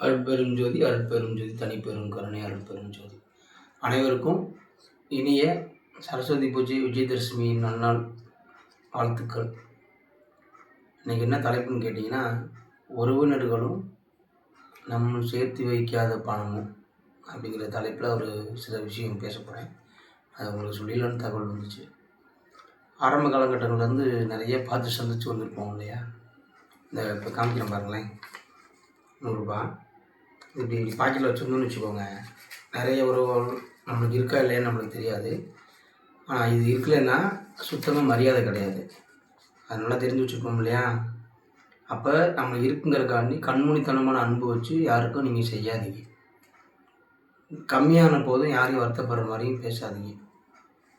அருட்பெரும் ஜோதி அருட்பெரும் ஜோதி தனிப்பெரும் கருணை அருட்பெரும் ஜோதி. அனைவருக்கும் இனிய சரஸ்வதி பூஜை விஜயதசமியின் நன்னாள் வாழ்த்துக்கள். இன்றைக்கி என்ன தலைப்புன்னு கேட்டிங்கன்னா உறவினர்களும் நம்ம சேர்த்து வைக்காத பணமும் அப்படிங்கிற தலைப்பில் ஒரு சில விஷயம் பேச போகிறேன் அது உங்களுக்கு சொல்லிடலான்னு தகவல் வந்துச்சு. ஆரம்ப காலகட்டங்கள்லேருந்து நிறைய பார்த்து சந்திச்சு வந்திருப்போம் இல்லையா? இந்த இப்போ காமிக்கிறேன் பாருங்களேன். நூறுரூபா இப்படி பாக்கெட்டில் வச்சுருந்தோம்னு வச்சுக்கோங்க. நிறைய உறவுகள் நம்மளுக்கு இருக்கா இல்லையான்னு நம்மளுக்கு தெரியாது. ஆனால் இது இருக்கலைன்னா சுத்தமாக மரியாதை கிடையாது. அதனால தெரிஞ்சு வச்சுருக்கோம் இல்லையா? அப்போ நம்ம இருக்குங்கிறக்காண்டி கண்மூடித்தனமான அன்பு வச்சு யாருக்கும் நீங்கள் செய்யாதீங்க. கம்மியான போதும் யாரையும் வருத்தப்படுற மாதிரியும் பேசாதீங்க.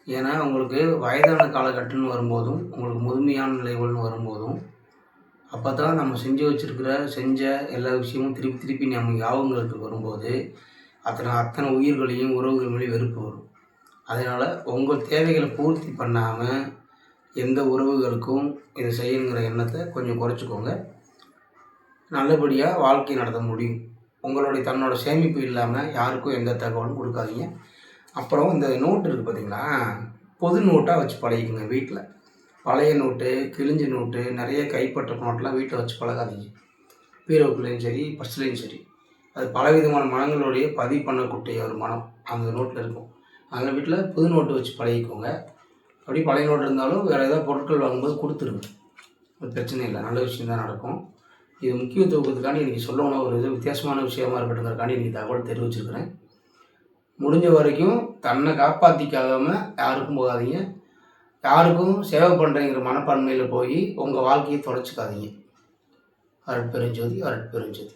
ஏன்னா உங்களுக்கு வயதான காலகட்டம்னு வரும்போதும் உங்களுக்கு முதுமையான நிலைகள்னு வரும்போதும் அப்போ தான் நம்ம செஞ்சு வச்சுருக்கிற செஞ்ச எல்லா விஷயமும் திருப்பி திருப்பி நம்ம ஞாபகங்களுக்கு வரும்போது அத்தனை அத்தனை உயிர்களையும் உறவுகள் மேலே வெறுப்பு வரும். அதனால் உங்கள் தேவைகளை பூர்த்தி பண்ணாமல் எந்த உறவுகளுக்கும் இதை செய்யணுங்கிற எண்ணத்தை கொஞ்சம் குறைச்சிக்கோங்க. நல்லபடியாக வாழ்க்கை நடத்த முடியும். உங்களுடைய தன்னோட சேமிப்பு இல்லாமல் யாருக்கும் எந்த தகவலும் கொடுக்காதீங்க. அப்புறம் இந்த நோட்டு இருக்குது பார்த்தீங்களா பொது நோட்டாக வச்சு பழகிக்கோங்க வீட்டில் பழைய நோட்டு கிழிஞ்ச நோட்டு நிறைய கைப்பற்ற நோட்டெலாம் வீட்டில் வச்சு பழகாதீங்க. பீரோக்குள்ளேயும் சரி பஸ்லேயும் சரி. அது பலவிதமான மனங்களுடைய பதிவு பண்ணக்கூடிய ஒரு மனம் அந்த நோட்டில் இருக்கும். அந்த வீட்டில் புது நோட்டு வச்சு பழகிக்கோங்க. அப்படி பழைய நோட்டு இருந்தாலும் வேறு ஏதாவது பொருட்கள் வாங்கும்போது கொடுத்துருங்க. அது பிரச்சனை இல்லை. நல்ல விஷயம் தான் நடக்கும். இது முக்கியத்துவத்துக்காண்டி இன்றைக்கி சொல்லணும் ஒரு இது வித்தியாசமான விஷயமா இருக்கட்டுங்கிறக்காண்டி இன்றைக்கி தகவல் தெரிவிச்சிருக்கிறேன் முடிஞ்ச வரைக்கும் தன்னை காப்பாற்றிக்காகாமல் யாருக்கும் போகாதீங்க. யாருக்கும் சேவை பண்ணுறேங்கிற மனப்பான்மையில் போய் உங்கள் வாழ்க்கையை தொலைச்சிக்காதீங்க அருட்பெருஞ்சோதி அருட்பெருஞ்சோதி.